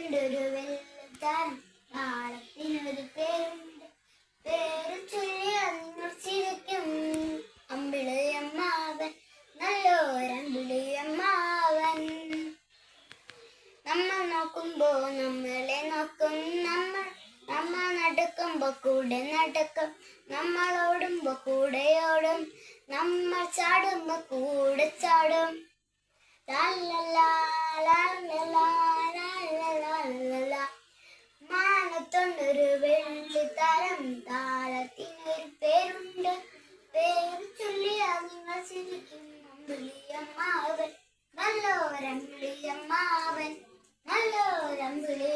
പണ്ടൊരു വെള്ളത്താൻ നാളത്തിനൊരു പേരുണ്ട്. പേര് ചൊല്ലി അന്വേഷിക്കും അമ്പിളിയമ്മാവൻ നല്ലൊരമ്പിളിയമ്മാവൻ നമ്മൾ നോക്കുമ്പോ നമ്മളെ നോക്കും നമ്മൾ. നമ്മൾ നടക്കുമ്പോ കൂടെ നടക്കും. നമ്മൾ ഓടുമ്പോ കൂടെ ഓടും. നമ്മൾ ചാടുമ്പോ കൂടെ ചാടും. ലാ ലാ. നിങ്ങൾ നല്ലോരം വിളിയമ്മാവൻ നല്ലോരം നല്ലോരമ്പിളിയ